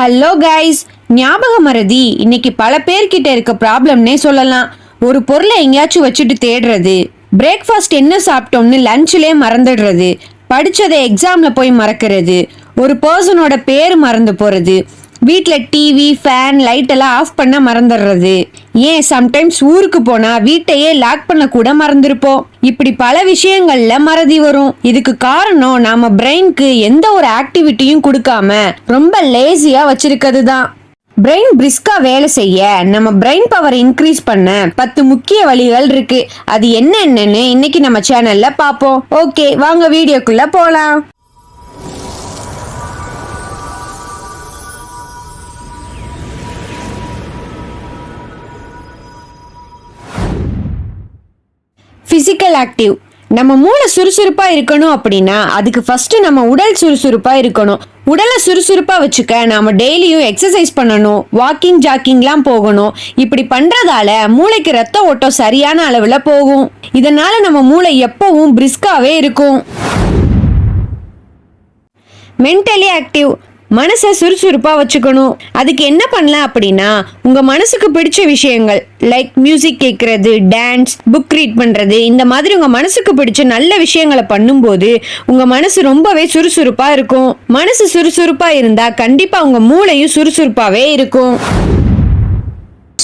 Hello guys ஞாபக மறதி. இன்னைக்கு பல பேர்கிட்ட இருக்க ப்ராப்ளம்னே சொல்லலாம். ஒரு பொருளை எங்கேயாச்சும் வச்சுட்டு தேடுறது. பிரேக்ஃபாஸ்ட் என்ன சாப்பிட்டோம்னு லஞ்சிலே மறந்துடுறது. படித்ததை எக்ஸாமில் போய் மறக்கிறது. ஒரு பர்சனோட பேர் மறந்து போகிறது வீட்டில் டிவி ஃபேன் லைட் எல்லாம் ஆஃப் பண்ண மறந்துடுறது ஏன்? சம்டைம்ஸ் ஊருக்கு போனா வீட்டையே லாக் பண்ண கூட மறந்துருப்போம். இப்படி பல விஷயங்கள்ல மறதி வரும். இதுக்கு காரணம் நாம பிரெயின்க்கு எந்த ஒரு ஆக்டிவிட்டியும் கொடுக்காம ரொம்ப லேசியா வச்சிருக்கிறது தான் பிரெயின் பிரிஸ்கா வேலை செய்ய நம்ம பிரெயின் பவர் இன்க்ரீஸ் பண்ண பத்து முக்கிய வழிகள் இருக்கு. அது என்னென்னு இன்னைக்கு நம்ம சேனல்ல பாப்போம் ஓகே வாங்க வீடியோக்குள்ள போலாம். ஃபிசிக்கல் ஆக்டிவ் நம்ம மூளை சுறுசுறுப்பா இருக்கணும் அப்படின்னா அதுக்கு ஃபர்ஸ்ட் நம்ம உடல் சுறுசுறுப்பா இருக்கணும். உடலை சுறுசுறுப்பா வச்சுக்க நாம டெய்லியும் எக்ஸசைஸ் பண்ணணும் வாக்கிங் ஜாக்கிங்லாம் போகணும். இப்படி பண்றதால மூளைக்கு ரத்த ஓட்டம் சரியான அளவுல போகும். இதனால நம்ம மூளை எப்பவும் பிரிஸ்காவே இருக்கும். மென்டலி ஆக்டிவ் மனசை சுறுசுறுப்பாக வச்சுக்கணும். அதுக்கு என்ன பண்ணலாம் அப்படின்னா உங்கள் மனசுக்கு பிடிச்ச விஷயங்கள் லைக் மியூசிக் கேட்குறது டான்ஸ் புக் ரீட் பண்ணுறது இந்த மாதிரி உங்கள் மனசுக்கு பிடிச்ச நல்ல விஷயங்களை பண்ணும்போது உங்கள் மனசு ரொம்பவே சுறுசுறுப்பாக இருக்கும். மனசு சுறுசுறுப்பாக இருந்தால் கண்டிப்பாக உங்கள் மூளையும் சுறுசுறுப்பாகவே இருக்கும்.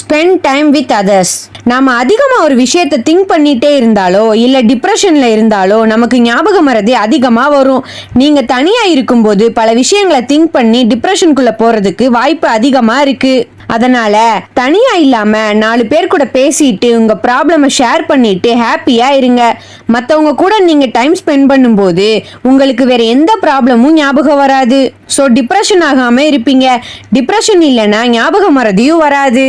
ஸ்பெண்ட் டைம் வித் அதர்ஸ் நாம் அதிகமாக ஒரு விஷயத்தை திங்க் பண்ணிட்டே இருந்தாலோ இல்லை டிப்ரெஷனில் இருந்தாலோ நமக்கு ஞாபகம் மறதி அதிகமாக வரும். நீங்கள் தனியாக இருக்கும்போது பல விஷயங்களை திங்க் பண்ணி டிப்ரெஷனுக்குள்ளே போகிறதுக்கு வாய்ப்பு அதிகமாக இருக்குது அதனால தனியா இல்லாம நாலு பேர் கூட பேசிட்டு உங்க ப்ராப்ளமை ஷேர் பண்ணிட்டு ஹாப்பியா இருங்க. மத்தவங்க கூட நீங்க டைம் ஸ்பெண்ட் பண்ணும்போது உங்களுக்கு வேற எந்த ப்ராப்ளமும் ஞாபகம் வராது. ஸோ டிப்ரெஷன் ஆகாம இருப்பீங்க. டிப்ரெஷன் இல்லைன்னா ஞாபகம் மறதியும் வராது.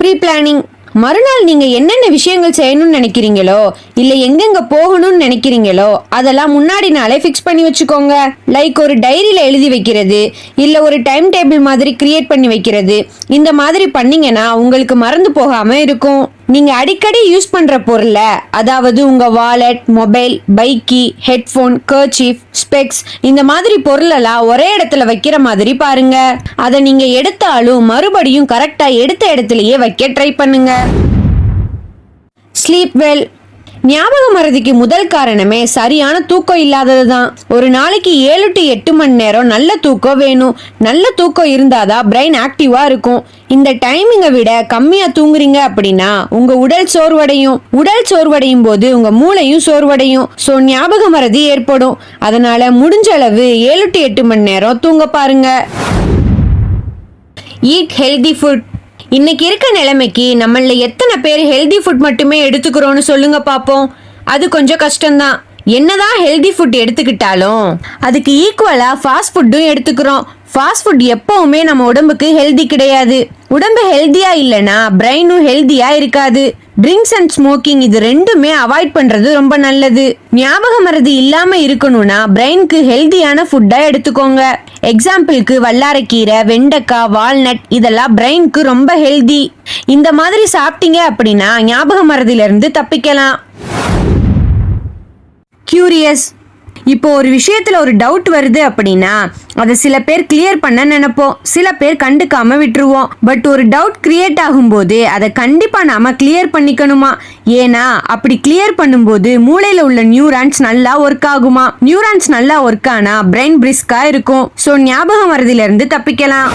ப்ரீ பிளானிங் மறுநாள் நீங்க என்னென்ன விஷயங்கள் செய்யணும்னு நினைக்கிறீங்களோ இல்ல எங்கெங்க போகணும்னு நினைக்கிறீங்களோ அதெல்லாம் முன்னாடி நாளே ஃபிக்ஸ் பண்ணி வச்சுக்கோங்க. லைக் ஒரு டைரியில எழுதி வைக்கிறது இல்ல ஒரு டைம் டேபிள் மாதிரி கிரியேட் பண்ணி வைக்கிறது. இந்த மாதிரி பண்ணீங்கன்னா உங்களுக்கு மறந்து போகாம இருக்கும். நீங்க அடிக்கடி யூஸ் பண்ற பொருளை அதாவது உங்க wallet mobile bike key headphone kerchief specs இந்த மாதிரி பொருளெல்லாம் ஒரே இடத்துல வைக்கிற மாதிரி பாருங்க. அதை நீங்க எடுத்தாலும் மறுபடியும் கரெக்டா எடுத்த இடத்துலயே வைக்க ட்ரை பண்ணுங்க. ஸ்லீப் வெல் ஞாபக மறதிக்கு முதல் காரணமே சரியான தூக்கம் இல்லாதது தான் ஒரு நாளைக்கு ஏழு டு எட்டு மணி நேரம் நல்ல தூக்கம் வேணும். நல்ல தூக்கம் இருந்தாதான் பிரெயின் ஆக்டிவாக இருக்கும். இந்த டைமிங்கை விட கம்மியாக தூங்குறீங்க அப்படின்னா உங்கள் உடல் சோர்வடையும். உடல் சோர்வடையும் போது உங்கள் மூளையும் சோர்வடையும். ஸோ ஞாபக மறதி ஏற்படும். அதனால் முடிஞ்ச அளவு ஏழு டு எட்டு மணி நேரம் தூங்க பாருங்க. ஈட் ஹெல்தி ஃபுட் இன்னைக்கு இருக்க நிலைமைக்கு நம்மள எத்தனை பேர் ஹெல்தி ஃபுட் மட்டுமே எடுத்துக்கிறோம்னு சொல்லுங்க பாப்போம். அது கொஞ்சம் கஷ்டம்தான். என்னதான் ஹெல்தி ஃபுட் எடுத்துக்கிட்டாலும் அதுக்கு ஈக்குவலா ஃபாஸ்ட் ஃபுட்டும் எடுத்துக்கிறோம். ஃபாஸ்ட் ஃபுட் எப்பவுமே நம்ம உடம்புக்கு ஹெல்தி கிடையாது. உடம்பு ஹெல்தியா இல்லைன்னா பிரெயினும் ஹெல்தியா இருக்காது. ட்ரிங்க்ஸ் அண்ட் ஸ்மோக்கிங் இது ரெண்டுமே அவாய்ட் பண்றது ரொம்ப நல்லது. ஞாபக மறதி இல்லாம இருக்கணும்னா பிரெயினுக்கு ஹெல்தியான ஃபுட்டா எடுத்துக்கோங்க. எக்ஸாம்பிளுக்கு வல்லாரக்கீரை வெண்டைக்காய் வால்நட் இதெல்லாம் பிரெயினுக்கு ரொம்ப ஹெல்தி இந்த மாதிரி சாப்பிட்டீங்க அப்படின்னா ஞாபக மறதியிலிருந்து தப்பிக்கலாம். கியூரியஸ் இப்போ ஒரு விஷயத்துல ஒரு டவுட் வருது அப்படின்னா அதை சில பேர் கிளியர் பண்ண நினைப்போம். சில பேர் கண்டுக்காம விட்டுருவோம். பட் ஒரு டவுட் கிரியேட் ஆகும்போது அதை கண்டிப்பா நாம கிளியர் பண்ணிக்கணுமா? ஏன்னா அப்படி கிளியர் பண்ணும்போது மூளையில உள்ள நியூரான்ஸ் நல்லா ஒர்க் ஆகுமா? நியூரான்ஸ் நல்லா ஒர்க் ஆனா பிரெயின் பிரிஸ்கா இருக்கும். ஸோ ஞாபகம் வரதுல இருந்து தப்பிக்கலாம்.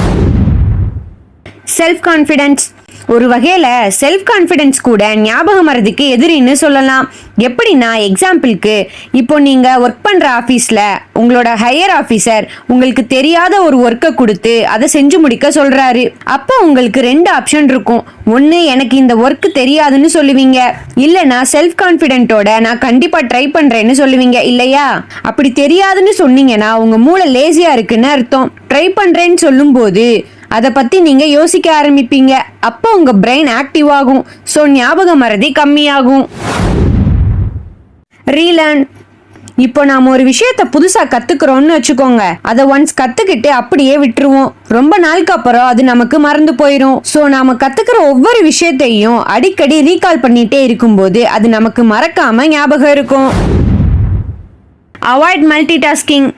செல்ஃப் கான்ஃபிடென்ஸ் ஒரு வகையில் செல்ஃப் கான்ஃபிடென்ஸ் கூட ஞாபகம் மறதிக்கு எதிரின்னு சொல்லலாம். எப்படின்னா எக்ஸாம்பிளுக்கு இப்போ நீங்கள் ஒர்க் பண்ணுற ஆஃபீஸில் உங்களோட ஹையர் ஆஃபீஸர் உங்களுக்கு தெரியாத ஒரு ஒர்க்கை கொடுத்து அதை செஞ்சு முடிக்க சொல்கிறாரு அப்போ உங்களுக்கு ரெண்டு ஆப்ஷன் இருக்கும். ஒன்று எனக்கு இந்த ஒர்க் தெரியாதுன்னு சொல்லுவீங்க. இல்லைனா செல்ஃப் கான்ஃபிடென்ட்டோட நான் கண்டிப்பாக ட்ரை பண்ணுறேன்னு சொல்லுவீங்க. இல்லையா? அப்படி தெரியாதுன்னு சொன்னீங்கன்னா உங்கள் மூளை லேசியாக இருக்குன்னு அர்த்தம். ட்ரை பண்ணுறேன்னு சொல்லும்போது அதை பற்றி நீங்கள் யோசிக்க ஆரம்பிப்பீங்க. அப்போ உங்கள் பிரெயின் ஆக்டிவ் ஆகும். ஸோ ஞாபகம் மறதி கம்மியாகும். ரீலேர்ன் இப்போ நாம் ஒரு விஷயத்த புதுசாக கற்றுக்குறோன்னு வச்சுக்கோங்க. அதை ஒன்ஸ் கற்றுக்கிட்டு அப்படியே விட்டுருவோம். ரொம்ப நாளுக்கு அப்புறம் அது நமக்கு மறந்து போயிடும் ஸோ நாம் கற்றுக்கிற ஒவ்வொரு விஷயத்தையும் அடிக்கடி ரீகால் பண்ணிகிட்டே இருக்கும்போது அது நமக்கு மறக்காமல் ஞாபகம் இருக்கும். அவாய்ட் மல்டி டாஸ்கிங்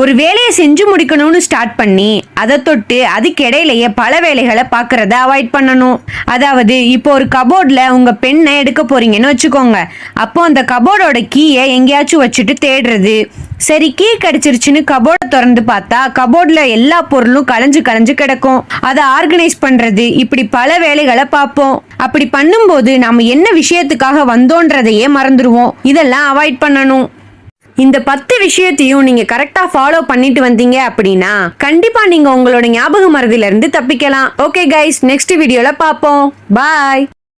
ஒரு வேலையை செஞ்சு முடிக்கணும்னு ஸ்டார்ட் பண்ணி அதை தொட்டு அதுக்கு இடையிலேயே பல வேலைகளை பார்க்கறத அவாய்ட் பண்ணணும். அதாவது இப்போ ஒரு கபோர்டில் உங்கள் பெண்ணை எடுக்க போறீங்கன்னு வச்சுக்கோங்க. அப்போ அந்த கபோர்டோட கீயை எங்கேயாச்சும் வச்சுட்டு தேடுறது. சரி கீ கிடைச்சிருச்சுன்னு கபோர்டை திறந்து பார்த்தா கபோர்டில் எல்லா பொருளும் களைஞ்சு கலைஞ்சு கிடக்கும். அதை ஆர்கனைஸ் பண்ணுறது இப்படி பல வேலைகளை பார்ப்போம். அப்படி பண்ணும்போது நாம் என்ன விஷயத்துக்காக வந்தோன்றதையே மறந்துடுவோம் இதெல்லாம் அவாய்ட் பண்ணணும். இந்த பத்து விஷயத்தையும் நீங்க கரெக்டா ஃபாலோ பண்ணிட்டு வந்தீங்க அப்படின்னா கண்டிப்பா நீங்க உங்களோட ஞாபக மறதியில இருந்து தப்பிக்கலாம் ஓகே கைஸ் நெக்ஸ்ட் வீடியோல பாப்போம் பாய்